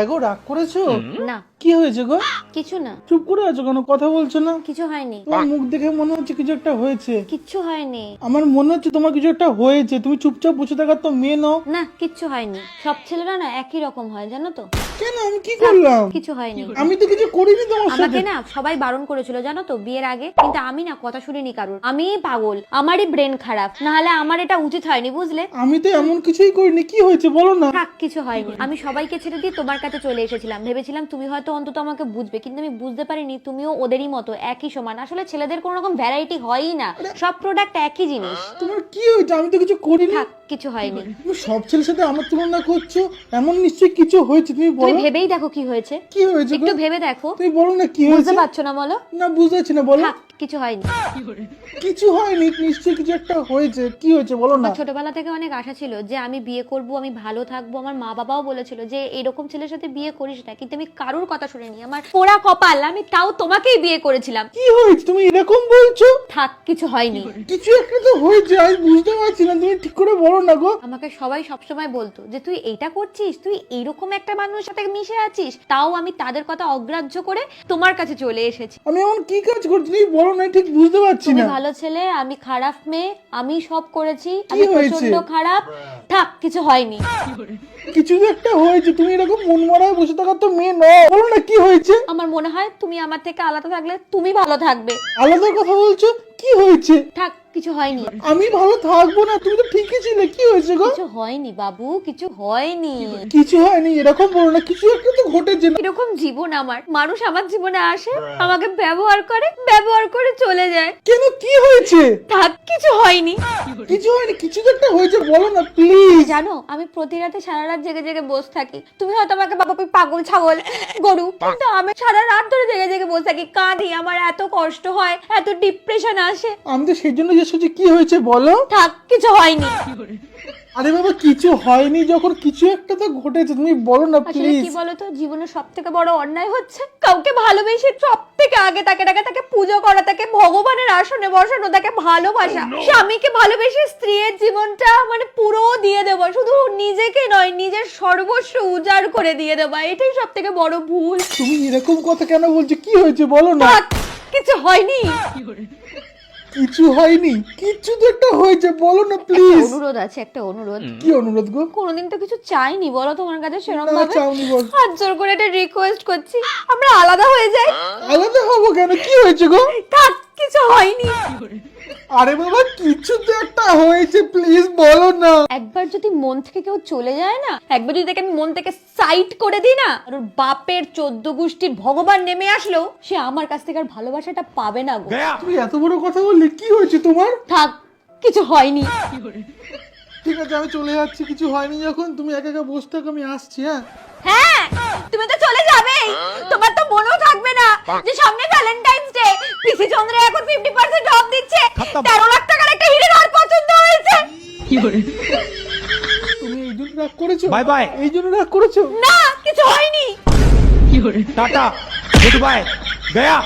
হ্যাঁ গো রাগ করেছ? না। কি হয়েছে গো? কিছু না। চুপ করে আছো কেন? কথা বলছো না? কিছু হয়নি। তোমার মুখ দেখে মনে হচ্ছে কিছু একটা হয়েছে। কিচ্ছু হয়নি। আমার মনে হচ্ছে তোমার কিছু একটা হয়েছে। তুমি চুপচাপ বসে থাকার তো মেয়ে নাও। না কিচ্ছু হয়নি। সব ছেলেরা না একই রকম হয় জানো তো? কেন? আমি কি করলাম? কিছু হয়নি। আমি তো কিছু করিনি তোমার সাথে। আমাকে না সবাই বারণ করেছিল জানো তো বিয়ের আগে। কিন্তু আমি না কথা শুনিনি কারোর। আমি পাগল। আমারই ব্রেন খারাপ। না হলে আমার এটা উচিত হয়নি বুঝলে? আমি তো এমন কিছুই করিনি। কি হয়েছে বলো না। থাক কিছু হয়নি। আমি সবাইকে ছেড়ে দিয়ে তোমার কাছে চলে এসেছিলাম। ভেবেছিলাম তুমি হয়তো অন্তত আমাকে বুঝবে কিন্তু আমি বুঝতে পারিনি তুমিও ওদেরই মতো একই সমান। আসলে ছেলেদের কোনো রকম ভ্যারাইটি হয়ই না। সব প্রোডাক্ট একই জিনিস। তোমার কি হয়েছে? আমি তো কিছু করিনি। থাক কিছু হয়নি। তুমি সব ছেলের সাথে আমার তুলনা করছ? এমন নিশ্চয়ই কিছু হয়েছে। তুমি তুমি ভেবেই দেখো কি হয়েছে। কি হয়েছে একটু ভেবে দেখো। তুমি বলো না কি হয়েছে। বুঝতে পারছ না বলো? না বুঝতে পারছি না বলো। কিছু হয়নি। কিছু হয়নি নিশ্চয়ই কিছু একটা হয়েছে। কি হয়েছে বলো না। আমার ছোটবেলা থেকে অনেক আশা ছিল যে আমি বিয়ে করব আমি ভালো থাকব। আমার মা বাবাও বলেছিল যে এরকম ছেলের সাথে বিয়ে করিস না কিন্তু আমি কারোর কথা শুনিনি। আমার পোড়া কপাল আমি তাও তোমাকেই বিয়ে করেছিলাম। কি হয়েছে? তুমি এরকম বলছো? থাক কিছু হয়নি। কিছু একটা তো হয়েছে আমি বুঝতে পারছি না। তুমি ঠিক করে বলো না গো। আমাকে সবাই সবসময় বলতো যে তুই এটা করছিস? তুই এইরকম একটা মানুষের সাথে মিশে আছিস? তাও আমি তাদের কথা অগ্রাহ্য করে তোমার কাছে চলে এসেছি। আমি এমন কি কাজ করছি? বলো ঠিক বুঝতে পারছি তুমি না। ভালো ছেলে আমি খারাপ মেয়ে আমি সব করেছি আমি হয়েছে? প্রচণ্ড খারাপ। থাক কিছু হয়নি। কিছু তো একটা হয়েছে তুমি এরকম মন মরায় বসে থাকার তো মেয়ে নয় বলো না কি হয়েছে? আমার মনে হয় তুমি আমার থেকে আলাদা থাকলে তুমি ভালো থাকবে। আলাদা কথা বলছো? কি হয়েছে? থাক কিছু হয়নি। আমি ভালো থাকব না তুমি তো ঠিকই ছিলে কি হয়েছে গো? কিছু হয়নি বাবু কিছু হয়নি। কিছু হয়নি এরকম বলো না কিছু একটা তো ঘটেছে না। এরকম জীবন আমার মানুষ আমার জীবনে আসে আমাকে ব্যবহার করে ব্যবহার করে চলে যায়। কেন কি হয়েছে? থাক কিছু হয়নি। কিছু হয়নি কিছু তো একটা হয়েছে বলো না প্লিজ জানো আমি প্রতি রাতে সারা রাত জেগে জেগে বসে থাকি। তুমি হয়তো আমাকে বাবা পাগল ছাগল গরু কিন্তু আমি সারা রাত ধরে জেগে জেগে বসে থাকি কাঁদি আমার এত কষ্ট হয় এত ডিপ্রেশন আসে। আমি তো সেই জন্য করছি কি হয়েছে বলো? থাক কিছু হয়নি। আরে বাবা কিছু হয়নি যখন কিছু একটা তো ঘটেছে তুমি বলো না আসলে প্লিজ কি বলতো জীবনের সব থেকে বড় অন্যায় হচ্ছে কাউকে ভালোবেসে সব থেকে আগে তাকে তাকে তাকে পুজো করা তাকে ভগবানের আসনে বসানো তাকে ভালোবাসা। স্বামীকে ভালোবেসে স্ত্রীর জীবনটা মানে পুরো দিয়ে দেবো শুধু নিজেকে নয় নিজের সর্বস্ব উজাড় করে দিয়ে দেবো এটাই সব থেকে বড় ভুল। তুমি এরকম কথা কেন বলছো? কি হয়েছে বলো না। থাক, কিছু হয়নি। কিছু হয়নি কিছু তো একটা হয়েছে বলো না প্লিজ অনুরোধ আছে একটা অনুরোধ। কি অনুরোধ গো? কোনোদিন তো কিছু চাইনি বলো তোমার কাছে সেরকম না ভাবে। চাইনি বল। হাত জোর করে একটা রিকোয়েস্ট করছি আমরা আলাদা হয়ে যাই। আলাদা হব কেন? কি হয়েছে গো? থাক কিছু হয়নি। আরে বাবা কিছু তো একটা হয়েছে প্লিজ বলো না। একবার যদি মন থেকে কেউ চলে যায় না একবার যদি তাকে আমি মন থেকে সাইড করে দিই না আর ওর বাপের চোদ্দ গোষ্ঠীর ভগবান নেমে আসলেও সে আমার কাছ থেকে আর ভালোবাসাটা পাবে না গো। তুমি এত বড় কথা বললে কি হয়েছে তোমার? থাক কিছু হয়নি। ঠিক আছে আমি চলে যাচ্ছি কিছু হয়নি যখন তুমি একা একা বসে থাকো আমি আসছি হ্যাঁ? হ্যাঁ তুমি তো চলে যাবেই। তোমার তো মনেও থাকবে না যে সামনে ভ্যালেন্টাইন্স ডে পিসি চন্দ্র এখন 50% অফ দিচ্ছে। 13 লাখ টাকার একটা হিরের হার পছন্দ হয়েছে। কি করে? তুমি এই জন্য রাগ করেছ? Bye bye. এই জন্য রাগ করেছ? না কিছু হয়নি। কি করে? Tata good bye. গয়া।